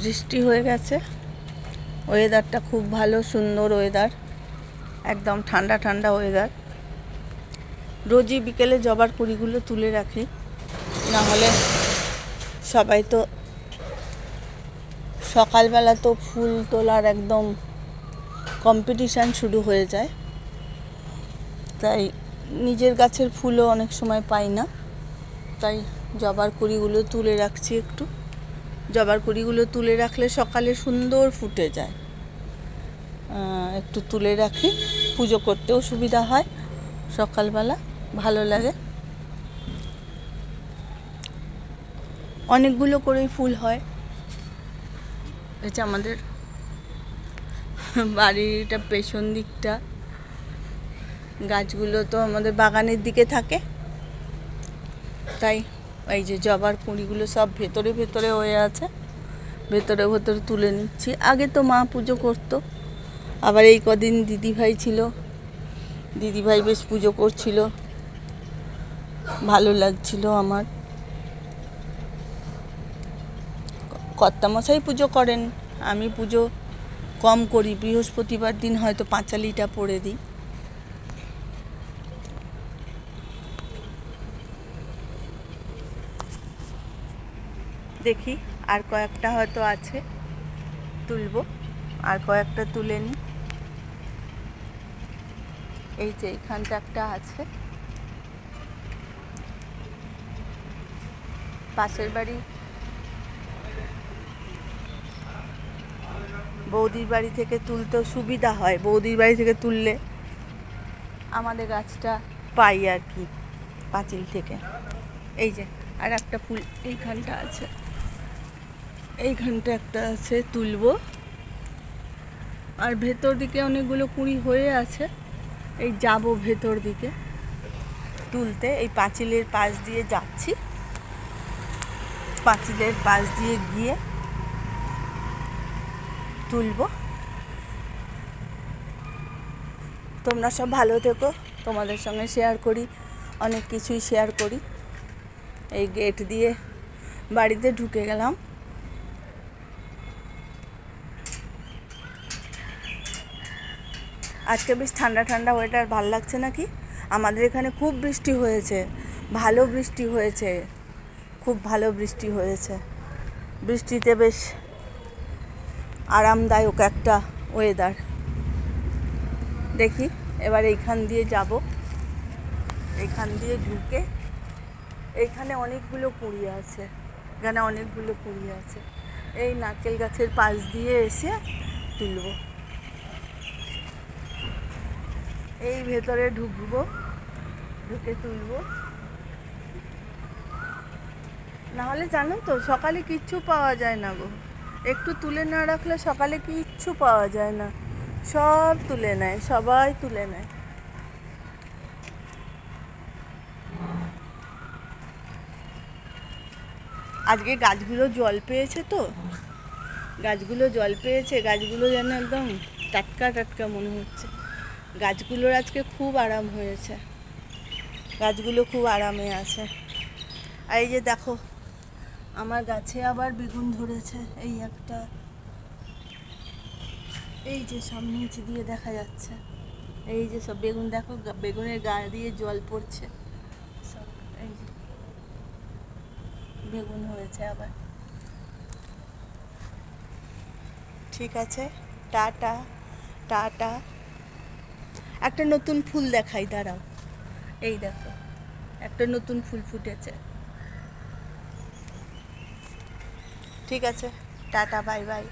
বৃষ্টি হয়ে গেছে। ওয়েদারটা খুব ভালো, সুন্দর ওয়েদার একদম ঠান্ডা ঠান্ডা ওয়েদার রোজই বিকেলে জবার কুড়িগুলো তুলে রাখি। না হলে সবাই তো সকালবেলা তো ফুল তোলার একদম কম্পিটিশান শুরু হয়ে যায়। তাই নিজের গাছের ফুলও অনেক সময় পাই না। তাই জবার কুড়িগুলো তুলে রাখছি একটু। জবার কুড়িগুলো তুলে রাখলে সকালে সুন্দর ফুটে যায়। একটু তুলে রাখি, পুজো করতেও সুবিধা হয়, সকালবেলা ভালো লাগে। অনেকগুলো করেই ফুল হয়। এটা আমাদের বাড়িটা পেছন দিকটা, গাছগুলো তো আমাদের বাগানের দিকে থাকে। তাই এই যে জবার কুঁড়িগুলো সব ভেতরে ভেতরে হয়ে আছে। ভেতরে ভেতরে তুলে নিচ্ছি। আগে তো মা পুজো করতো। আবার এই কদিন দিদিভাই ছিল। দিদিভাই বেশ পুজো করছিল। ভালো লাগছিল আমার। কর্তামশাই পুজো করেন। আমি পুজো কম করি। বৃহস্পতিবার দিন হয়তো পাঁচালিটা পড়ে দিই। দেখি, আর কয়েকটা হয়তো আছে। তুলব, আর কয়েকটা তুলে নিই। এই যে এইখানটা একটা আছে। পাশের বাড়ি। বৌদির বাড়ি থেকে তুলতেও সুবিধা হয়। বৌদির বাড়ি থেকে তুললে আমাদের গাছটা পাই আর কি, পাঁচিল থেকে। এই যে, আর একটা ফুল এইখানটা আছে। এইখানটা একটা আছে তুলবো। আর ভেতর দিকে অনেকগুলো কুঁড়ি হয়ে আছে। এই যাব ভেতর দিকে তুলতে। এই পাঁচিলের পাশ দিয়ে যাচ্ছি। পাঁচিলের পাশ দিয়ে গিয়ে তুলবো। তোমরা সব ভালো থেকো। তোমাদের সঙ্গে শেয়ার করি। অনেক কিছুই শেয়ার করি। এই গেট দিয়ে বাড়িতে ঢুকে গেলাম। আজকে বেশ ঠান্ডা ঠান্ডা ওয়েটার ভালো লাগছে নাকি? আমাদের এখানে খুব বৃষ্টি হয়েছে, ভালো বৃষ্টি হয়েছে, খুব ভালো বৃষ্টি হয়েছে। বৃষ্টিতে বেশ আরামদায়ক একটা ওয়েদার দেখি, এবার এইখান দিয়ে যাব। এইখান দিয়ে ঢুকে এইখানে অনেকগুলো কুড়ি আছে, এখানে অনেকগুলো কুড়ি আছে। এই নারকেল গাছের পাশ দিয়ে এসে তুলব। এই ভেতরে ঢুকবো, ঢুকে তুলবো। নাহলে জানো তো, সকালে কিচ্ছু পাওয়া যায় না গো। একটু তুলে না রাখলে সকালে কিচ্ছু পাওয়া যায় না। সব তুলে নেয়, সবাই তুলে নেয়। আজকে গাছগুলো জল পেয়েছে তো? গাছগুলো জল পেয়েছে, গাছগুলো যেন একদম টাটকা টাটকা মনে হচ্ছে। গাছগুলোর আজকে খুব আরাম হয়েছে। গাছগুলো খুব আরামে আছে। আর এই যে দেখো, আমার গাছে আবার বেগুন ধরেছে, এই একটা। এই যে সামনে নিচে দিয়ে দেখা যাচ্ছে। এই যে সব বেগুন দেখো বেগুনের গা দিয়ে জল পড়ছে। সব এই যে বেগুন হয়েছে আবার। ঠিক আছে, টাটা টাটা। একটা নতুন ফুল দেখাই, দাঁড়াও। এই দেখো, একটা নতুন ফুল ফুটেছে। ঠিক আছে, টাটা, বাই বাই।